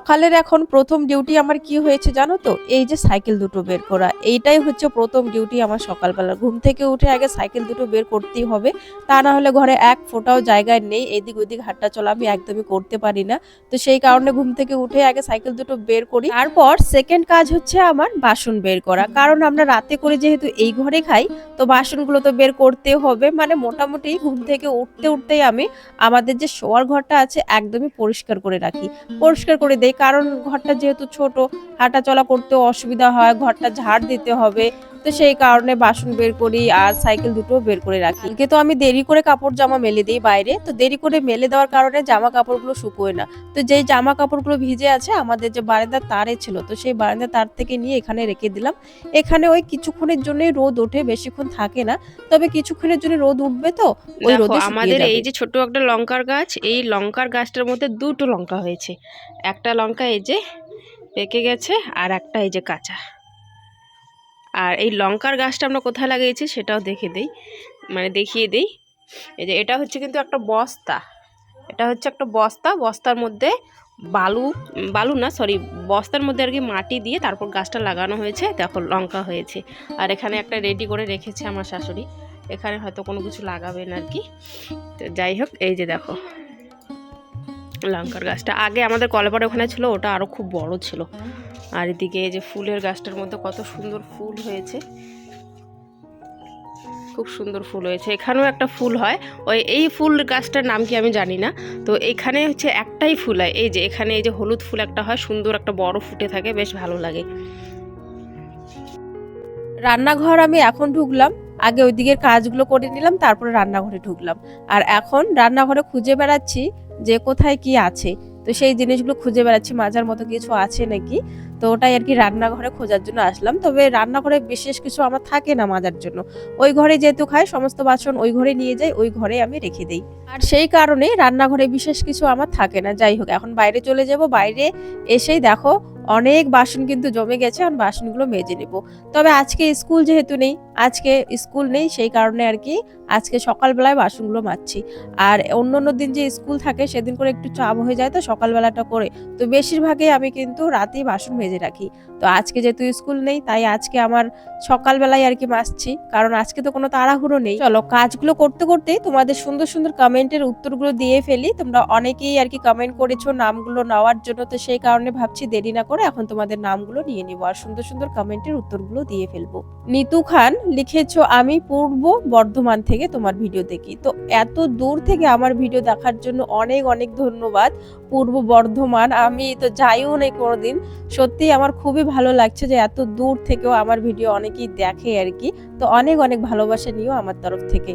সকালের এখন প্রথম ডিউটি আমার কি হয়েছে জানো তো? এই যে সাইকেল দুটো বের করা, এইটাই হচ্ছে প্রথম ডিউটি আমার সকালবেলা। ঘুম থেকে উঠে আগে সাইকেল দুটো বের করতেই হবে, তা না হলে ঘরে এক ফোটাও জায়গায় নেই, এদিক ওদিক হাঁটা চলা আমি একদমই করতে পারি না। তো সেই কারণে ঘুম থেকে উঠে আগে সাইকেল দুটো বের করি, তারপর সেকেন্ড কাজ হচ্ছে আমার বাসন বের করা। কারণ আমরা রাতে করে যেহেতু এই ঘরে খাই, তো বাসনগুলো তো বের করতে হবে। মানে মোটামুটি ঘুম থেকে উঠতে উঠতেই আমি আমাদের যে শোয়ার ঘরটা আছে একদমই পরিষ্কার করে রাখি। পরিষ্কার করে দেই কারণ ঘরটা যেহেতু ছোট হাঁটা চলা করতে অসুবিধা হয় ঘরটা ঝাড় দিতে হবে। তো সেই কারণে বাসন বের করি আর সাইকেল দুটো বের করে রাখি। কিন্তু আমি দেরি করে কাপড় জামা মেলে দিই বাইরে তো দেরি করে মেলে দেওয়ার কারণে জামা কাপড়গুলো শুকোয় না। তো যেই জামা কাপড়গুলো ভিজে আছে আমাদের যে বারান্দার তারে ছিল তো সেই বারান্দার তার থেকে নিয়ে এখানে রেখে দিলাম। এখানে ওই কিছুক্ষণের জন্যই রোদ ওঠে বেশিক্ষণ থাকে না। তবে কিছুক্ষণের জন্য রোদ উঠবে তো ওই রোদে আমাদের এই যে ছোট একটা লঙ্কার গাছ এই লঙ্কার গাছটার মধ্যে দুটো লঙ্কা হয়েছে। একটা লঙ্কা এই যে পেকে গেছে আর একটা এই যে কাঁচা। আর এই লঙ্কার গাছটা আমরা কোথায় লাগিয়েছি সেটাও দেখে দেই মানে দেখিয়ে দেই। এই যে এটা হচ্ছে কিন্তু একটা বস্তা, এটা হচ্ছে একটা বস্তা, বস্তার মধ্যে বালু বালু না সরি বস্তার মধ্যে আর কি মাটি দিয়ে তারপর গাছটা লাগানো হয়েছে, দেখো লঙ্কা হয়েছে। আর এখানে একটা রেডি করে রেখেছে আমার শাশুড়ি, এখানে হয়তো কোনো কিছু লাগাবেন আর কি। তো যাই হোক, এই যে দেখো, লঙ্কার গাছটা। আগে আমাদের কলেপাড়ে ওখানে ছিল, ওটা আরও খুব বড় ছিল। আর এদিকে যে ফুলের গাছটার মধ্যে কত সুন্দর ফুল হয়েছে। খুব সুন্দর ফুল হয়েছে। এখানেও একটা ফুল হয়। ওই এই ফুল গাছটার নাম কি আমি জানি না। তো এখানে হচ্ছে একটাই ফুল হয়। এই যে এখানে এই যে হলুদ ফুল একটা হয়, সুন্দর একটা বড় ফুটে থাকে, বেশ ভালো লাগে। রান্নাঘর আমি এখন ঢুকলাম। আগে ওই দিকের কাজগুলো করে নিলাম, তারপরে রান্নাঘরে ঢুকলাম। আর এখন রান্নাঘরে খুঁজে বেড়াচ্ছি যে কোথায় কি আছে। তো সেই জিনিসগুলো খুঁজে বেড়াচ্ছি। মাজার মতো কিছু আছে নাকি? তো ওটাই আর কি রান্নাঘরে খোঁজার জন্য আসলাম। তবে রান্নাঘরে বিশেষ কিছু আমার থাকে না মাজার জন্য। ওই ঘরে যেহেতু খাই, সমস্ত বাসন ওই ঘরে নিয়ে যাই, ওই ঘরে আমি রেখে দিই। আর সেই কারণে রান্নাঘরে বিশেষ কিছু আমার থাকে না। যাই হোক, এখন বাইরে চলে যাব। বাইরে এসেই দেখো অনেক বাসন কিন্তু জমে গেছে, আর বাসনগুলো মেজে নেব। তবে আজকে স্কুল যেহেতু নেই, আজকে স্কুল নেই, সেই কারণে আর কি আজকে সকালবেলায় বাসনগুলো মাজছি। আর অন্য অন্য দিন যে স্কুল থাকে, সেদিন করে একটু চাপ হয়ে যায়, তো সকালবেলাটা করে। তো বেশিরভাগই আমি কিন্তু রাতেই বাসন মেজে রাখি। তো আজকে যেহেতু স্কুল নেই, তাই আজকে আমার সকালবেলায় আর কি মাজছি। কারণ আজকে তো কোনো তাড়াহুড়ো নেই। চলো, কাজগুলো করতে করতেই তোমাদের সুন্দর সুন্দর কমেন্টের উত্তরগুলো দিয়ে ফেলি। তোমরা অনেকেই আর কি কমেন্ট করেছ নামগুলো নেওয়ার জন্য, তো সেই কারণে ভাবছি দেরি না করে এখন তোমাদের নামগুলো নিয়ে নিবো আর সুন্দর সুন্দর কমেন্টের উত্তরগুলো দিয়ে ফেলব। নিতু খান, লিখেছো, আমি পূর্ব বর্ধমান থেকে তোমার ভিডিও দেখি। তো এত দূর থেকে আমার ভিডিও দেখার জন্য অনেক অনেক ধন্যবাদ। পূর্ব বর্ধমান, আমি তো যাইও নেই কোনোদিন। সত্যি আমার খুবই ভালো লাগছে যে এত দূর থেকেও আমার ভিডিও অনেকেই দেখে আর কি। তো অনেক অনেক ভালোবাসা নিও আমার তরফ থেকে।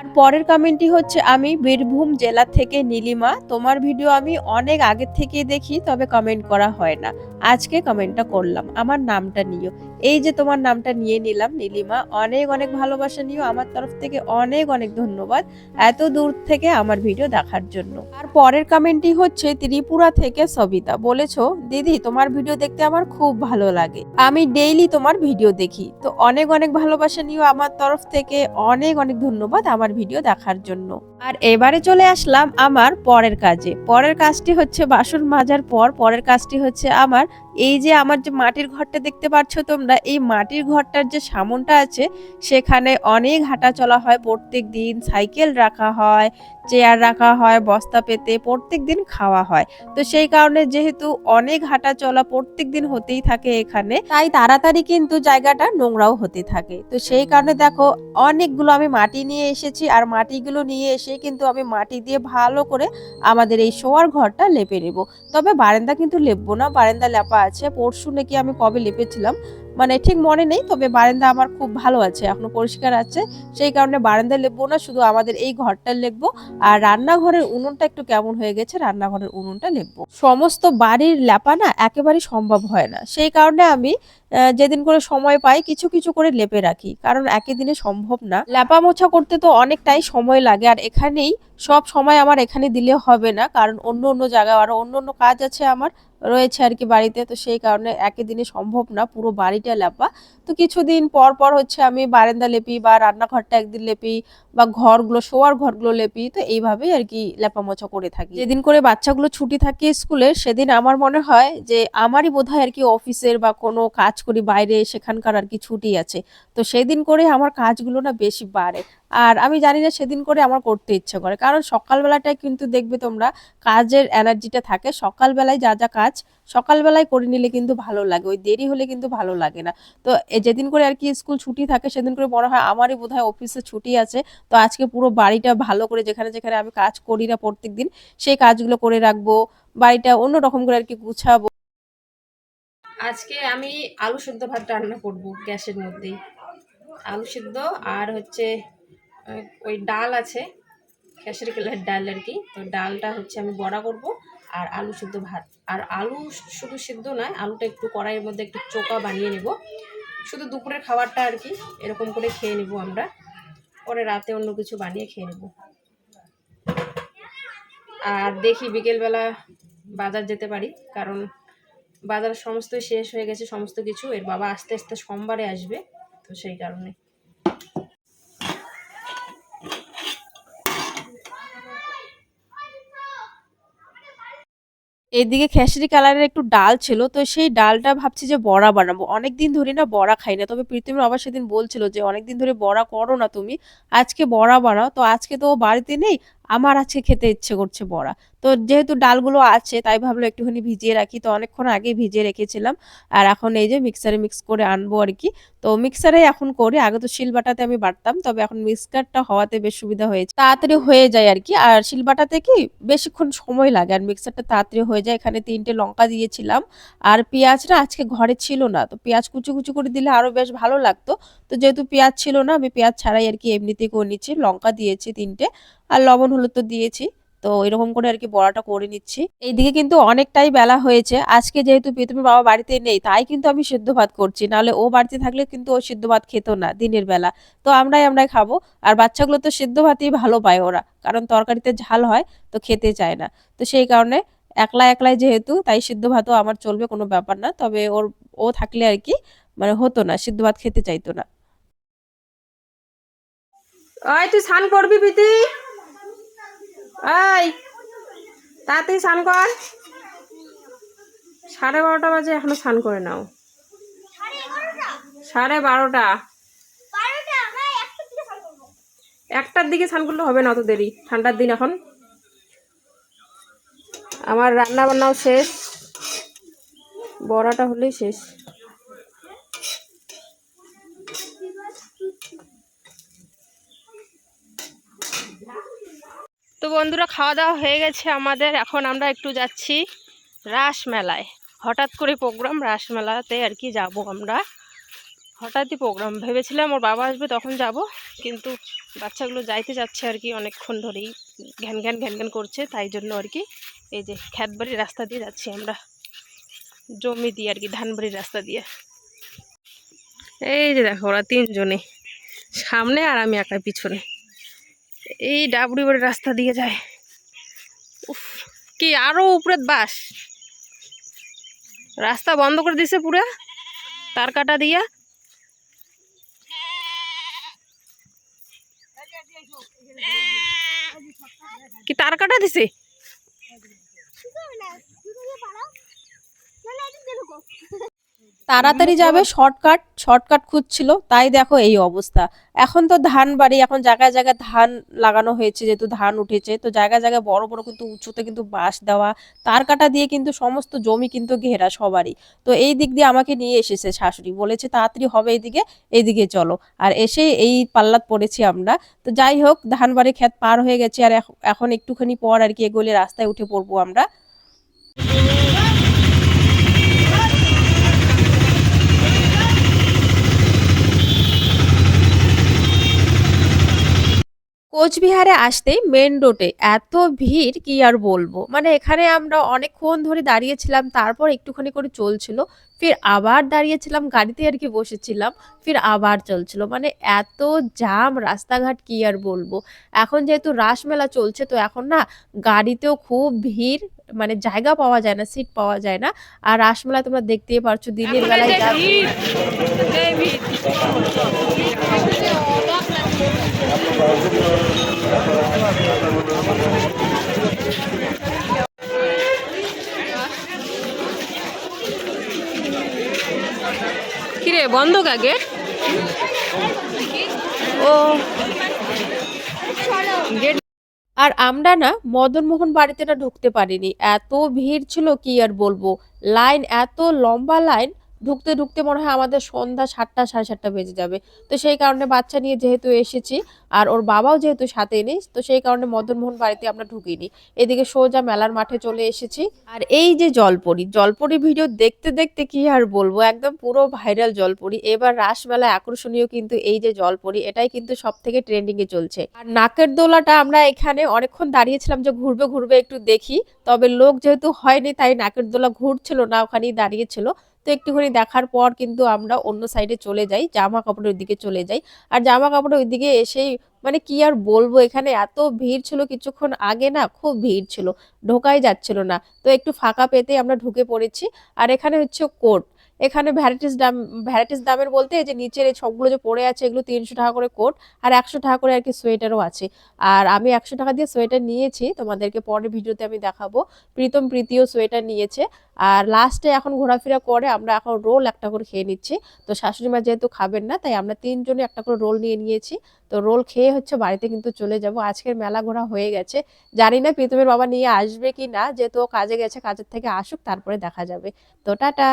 আর পরের কমেন্টটি হচ্ছে, আমি বীরভূম জেলা থেকে নীলিমা। তোমার ভিডিও আমি অনেক আগে থেকে দেখি, তবে কমেন্ট করা হয় না। আজকে কমেন্টটা করলাম, আমার নামটা নিও। এই যে তোমার নামটা নিয়ে নিলাম, নীলিমা, অনেক অনেক ভালোবাসা নিও। আমার তরফ থেকে অনেক অনেক ধন্যবাদ এত দূর থেকে আমার ভিডিও দেখার জন্য। আর পরের কমেন্টটি হচ্ছে, ত্রিপুরা থেকে সবিতা। বলেছ, দিদি, তোমার ভিডিও দেখতে আমার খুব ভালো লাগে। আমি ডেইলি তোমার ভিডিও দেখি। তো অনেক অনেক ভালোবাসা নিও আমার তরফ থেকে। অনেক অনেক ধন্যবাদ আমার ভিডিও দেখার জন্য। আর এবারে চলে আসলাম আমার পরের কাজে। পরের কাজটি হচ্ছে বাসন মাজার পর, পরের কাজটি হচ্ছে আমার এই যে আমার যে মাটির ঘরটা দেখতে পাচ্ছ তোমরা, এই মাটির ঘরটার যে সামনটা আছে, সেখানে অনেক হাঁটা চলা হয়। প্রত্যেক দিন সাইকেল রাখা হয়, চেয়ার রাখা হয়, বস্তা পেতে প্রত্যেক দিন খাওয়া হয়। তো সেই কারণে যেহেতু অনেক হাঁটা চলা প্রত্যেক দিন হতেই থাকে এখানে, তাই তাড়াতাড়ি কিন্তু জায়গাটা নোংরাও হতে থাকে। তো সেই কারণে দেখো, অনেকগুলো আমি মাটি নিয়ে এসেছি আর মাটিগুলো নিয়ে এসে কিন্তু আমি মাটি দিয়ে ভালো করে আমাদের এই শোয়ার ঘরটা লেপে নেব। তবে বারান্দা কিন্তু লেপবো না, বারান্দা লেপা আছে, পরশু নাকি আমি কবে লেপেছিলাম মানে ঠিক মনে নেই, তবে বারান্দা আমার খুব ভালো আছে, এখনও পরিষ্কার আছে, সেই কারণে বারান্দা লেপবো না, শুধু আমাদের এই ঘরটা লেপবো, আর রান্নাঘরের উনুনটা একটু কেমন হয়ে গেছে, রান্নাঘরের উনুনটা লেপবো। সমস্ত বাড়ির লেপা না একেবারে সম্ভব হয় না, সেই কারণে আমি যেদিন করে সময় পাই, কিছু কিছু করে লেপে রাখি। কারণ একই দিনে সম্ভব না। লেপা মোছা করতে তো অনেকটাই সময় লাগে। আর এখানেই সব সময় আমার এখানে দিলে হবে না। কারণ অন্য অন্য জায়গায় আরও অন্য অন্য কাজ আছে আমার, রয়েছে আর কি বাড়িতে। তো সেই কারণে একই দিনে সম্ভব না পুরো বাড়িটা লেপা। তো কিছুদিন পর পর হচ্ছে আমি বারান্দা লেপি বা রান্নাঘরটা একদিন লেপি বা ঘরগুলো, শোয়ার ঘরগুলো লেপি। তো এইভাবেই আর কি লেপা মোছা করে থাকি। যেদিন করে বাচ্চাগুলো ছুটি থাকে স্কুলে, সেদিন আমার মনে হয় যে আমারই বোধহয় আর কি অফিসের বা কোনো কাজ করি, বাইরে সেখানকার আর কি ছুটি আছে। তো সেদিন করে আমার কাজগুলো না বেশি বাড়ে। আর আমি জানি না সেদিন করে আমার করতে ইচ্ছে করে। কারণ সকালবেলাটায় কিন্তু দেখবে তোমরা কাজের এনার্জিটা থাকে। সকালবেলায় যা যা কাজ সকালবেলায় করে নিলে কিন্তু ভালো লাগে। ওই দেরি হলে কিন্তু ভালো লাগে না। তো যেদিন করে আর কি স্কুল ছুটি থাকে সেদিন করে মনে হয় আমারই বোধহয় অফিসে ছুটি আছে। তো আজকে পুরো বাড়িটা ভালো করে যেখানে যেখানে আমি কাজ করি না প্রত্যেক দিন সেই কাজগুলো করে রাখব। বাড়িটা অন্য রকম করে আর কি গুছাবো। আজকে আমি আলু সেদ্ধ ভাত রান্না করব গ্যাসের মধ্যেই। আলু সেদ্ধ আর হচ্ছে ওই ডাল আছে খেসারি কালার ডাল আর কি। তো ডালটা হচ্ছে আমি বড়া করব আর আলু সেদ্ধ ভাত। আর আলু শুধু সেদ্ধ নয়, আলুটা একটু কড়াইয়ের মধ্যে একটু চোকা বানিয়ে নেব। শুধু দুপুরের খাবারটা আর কি, এরকম করে খেয়ে নেব আমরা। পরে রাতে অন্য কিছু বানিয়ে খেয়ে নেব। আর দেখি বিকেলবেলা বাজার যেতে পারি, কারণ বাজার সমস্ত শেষ হয়ে গেছে, সমস্ত কিছু। এর বাবা আস্তে আস্তে সোমবারে আসবে, তো সেই কারণে। এদিকে খেসারি কালারের একটু ডাল ছিল, তো সেই ডালটা ভাবছি যে বড়া বানাবো। অনেকদিন ধরে না বড়া খাই না, তবে প্রীতিমের আবার সেদিন বলছিল যে, অনেকদিন ধরে বড়া করো না তুমি, আজকে বড়া বানাও। তো আজকে তো বাড়িতে নেই আমার আজকে খেতে ইচ্ছে করছে বড়া। তো যেহেতু ডালগুলো আছে, তাই ভাবলো একটুখানি ভিজিয়ে রাখি। তো অনেকক্ষণ আগে ভিজিয়ে রেখেছিলাম। আর এখন এই যে মিক্সারে মিক্স করে আনব আর কি। তো মিক্সারে এখন করি। আগে তো শিলবাটাতে আমি বাটতাম, তবে এখন মিক্সারটা হওয়াতে বেশ সুবিধা হয়েছে। তাড়াতাড়ি হয়ে যায় আর কি। আর শিলবাটাতে কি বেশিক্ষণ সময় লাগে। আর মিক্সারটা তাড়াতাড়ি হয়ে যায়। এখানে তিনটে লঙ্কা দিয়েছিলাম। আর পেঁয়াজটা আজকে ঘরে ছিল না। তো পেঁয়াজ কুচি কুচি করে দিলে আরও বেশ ভালো লাগতো। তো যেহেতু পেঁয়াজ ছিল না, আমি পেঁয়াজ ছাড়াই আর কি এমনিতেই করে নিচ্ছি। লঙ্কা দিয়েছি তিনটে। আর লবণ হলুদ তো দিয়েছি। তো এরকম করে আর কি বড়াটা করে নিচ্ছি। এইদিকে কিন্তু অনেকটাই বেলা হয়েছে। আজকে যেহেতু প্রীতমের বাবা বাড়িতে নেই, তাই কিন্তু আমি সিদ্ধ ভাত করছি। নাহলে ও বাড়িতে থাকলে কিন্তু ও সিদ্ধ ভাত খেত না দিনের বেলা। তো আমরাই আমরাই খাব। আর বাচ্চাগুলো তো সিদ্ধ ভাতই ভালো পায় ওরা। কারণ তরকারিতে ঝাল হয়, তো খেতে চায় না। তো সেই কারণে একলা একলাই যেহেতু, তাই সিদ্ধ ভাতও আমার চলবে কোনো ব্যাপার না। তবে ওর, ও থাকলে আর কি মানে হতো না, সিদ্ধ ভাত খেতে চাইতো না। ওই তুই স্নান করবি প্রীতি? ওই তাড়াতাড়ি স্নান কর। সাড়ে বারোটা বাজে, এখনও স্নান করে নাও। সাড়ে বারোটা। একটার দিকে স্নান করলে হবে না অত দেরি, ঠান্ডার দিন এখন। আমার রান্না বান্নাও শেষ। বড়াটা হলেই শেষ। তো বন্ধুরা, খাওয়া দাওয়া হয়ে গেছে আমাদের। এখন আমরা একটু যাচ্ছি রাস মেলায় হঠাৎ করে প্রোগ্রাম রাস মেলাতে আর কি যাব আমরা। হঠাৎই প্রোগ্রাম। ভেবেছিলাম ওর বাবা আসবে, তখন যাব। কিন্তু বাচ্চাগুলো যাইতে যাচ্ছে আর কি অনেকক্ষণ ধরেই। ঘ্যান ঘ্যান ঘ্যান ঘ্যান করছে, তাই জন্য আর কি এই যে খ্যাতবাড়ির রাস্তা দিয়ে যাচ্ছি আমরা। জমি দিয়ে আর কি, ধানবাড়ির রাস্তা দিয়ে। এই যে দেখো, ওরা তিনজনে। সামনে আর আমি একা পিছনে। এই ডাবড়ি রাস্তা দিয়ে যায় উফ কি আরও উপরে বাস রাস্তা বন্ধ করে দিছে পুরা তার কাটা দিয়া কি তার কাটা দিছে তাড়াতাড়ি যাবে শর্টকাট শর্টকাট খুঁজছিল তাই দেখো এই অবস্থা। এখন তো ধান বাড়ি এখন জায়গায় জায়গায় ধান লাগানো হয়েছে যেহেতু ধান উঠেছে তো জায়গায় জায়গায় বড় বড় কিন্তু উঁচুতে কিন্তু বাঁশ দেওয়া তার কাটা দিয়ে কিন্তু সমস্ত জমি কিন্তু ঘেরা সবারই। তো এই দিক দিয়ে আমাকে নিয়ে এসেছে শাশুড়ি বলেছে তাড়াতাড়ি হবে এইদিকে এইদিকে চলো। আর এসে এই পাল্লাত পড়েছি আমরা। তো যাই হোক ধান বাড়ি ক্ষেত পার হয়ে গেছে আর এখন একটুখানি পর আর কি এগোলে রাস্তায় উঠে পড়ব আমরা। কোচবিহারে আসতেই মেন রোডে এত ভিড় কি আর বলব? মানে এখানে আমরা অনেকক্ষণ ধরে দাঁড়িয়েছিলাম তারপর একটুখানি করে চলছিল ফির আবার দাঁড়িয়েছিলাম গাড়িতে আর কি বসেছিলাম ফির আবার চলছিল। মানে এত জাম রাস্তাঘাট কি আর বলব? এখন যেহেতু রাসমেলা চলছে তো এখন না গাড়িতেও খুব ভিড় মানে জায়গা পাওয়া যায় না সিট পাওয়া যায় না। আর রাসমেলা তোমরা দেখতেই পারছ দিনের বেলায় যা ভিড়। কিরে বন্ধ কাকে? ও। আর আমরা না মদনমোহন বাড়িতে না ঢুকতে পারিনি। এত ভিড় ছিল কি আর বলব? লাইন, এত লম্বা লাইন ঢুকতে ঢুকতে মনে হয় আমাদের সন্ধ্যা সাতটা, সাড়ে সাতটা বেজে যাবে। তো সেই কারণে বাচ্চা নিয়ে যেহেতু এসেছি, আর ওর বাবাও যেহেতু সাথে নেই, তো সেই কারণে মদনমোহন বাড়িতে আমরা ঢুকিনি। এদিকে সোজা মেলার মাঠে চলে এসেছি। আর এই যে জলপরি জলপরি ভিডিও দেখতে দেখতে কি আর বলব? একদম পুরো ভাইরাল জলপরি। এবার রাসমেলা আকর্ষণীয় কিন্তু এই যে জলপরি, এটাই কিন্তু সব থেকে ট্রেন্ডিং এ চলছে। আর নাকের দোলাটা আমরা এখানে অনেকক্ষণ দাঁড়িয়েছিলাম যে ঘুরবে ঘুরবে একটু দেখি। তবে লোক যেহেতু হয়নি, তাই নাকের দোলা ঘুরছিল না, ওখানেই দাঁড়িয়েছিল। তো একটুখানি দেখার পর কিন্তু আমরা অন্য সাইডে চলে যাই জামা কাপড়ের দিকে চলে যাই। আর জামা কাপড়ের ওইদিকে এসেই মানে কি আর বলব, এখানে এত ভিড় ছিল কিছুক্ষণ আগে না, খুব ভিড় ছিল। ঢোকাই যাচ্ছিল না। তো একটু ফাঁকা পেতে আমরা ঢুকে পড়েছি। আর এখানে হচ্ছে কোট এখানে ভ্যারাইটিস দাম, ভ্যারাইটিস দামের বলতে এই যে নিচের এই সবগুলো যে পড়ে আছে, এগুলো তিনশো টাকা করে কোট আর একশো টাকা করে আর কি সোয়েটারও আছে। আর আমি একশো টাকা দিয়ে সোয়েটার নিয়েছি, তোমাদেরকে পরের ভিডিওতে আমি দেখাবো। প্রীতম প্রীতিও সোয়েটার নিয়েছে। আর লাস্টে এখন ঘোরাফেরা করে, আমরা এখন রোল একটা করে খেয়ে নিচ্ছি। তো শাশুড়ি মা যেহেতু খাবেন না, তাই আমরা তিনজনে একটা করে রোল নিয়ে নিয়েছি। তো রোল খেয়ে হচ্ছে বাড়িতে কিন্তু চলে যাব। আজকের মেলা ঘোরা হয়ে গেছে। জানি না প্রীতমের বাবা নিয়ে আসবে কি না যেহেতু কাজে গেছে, কাজের থেকে আসুক, তারপরে দেখা যাবে। তো টাটা!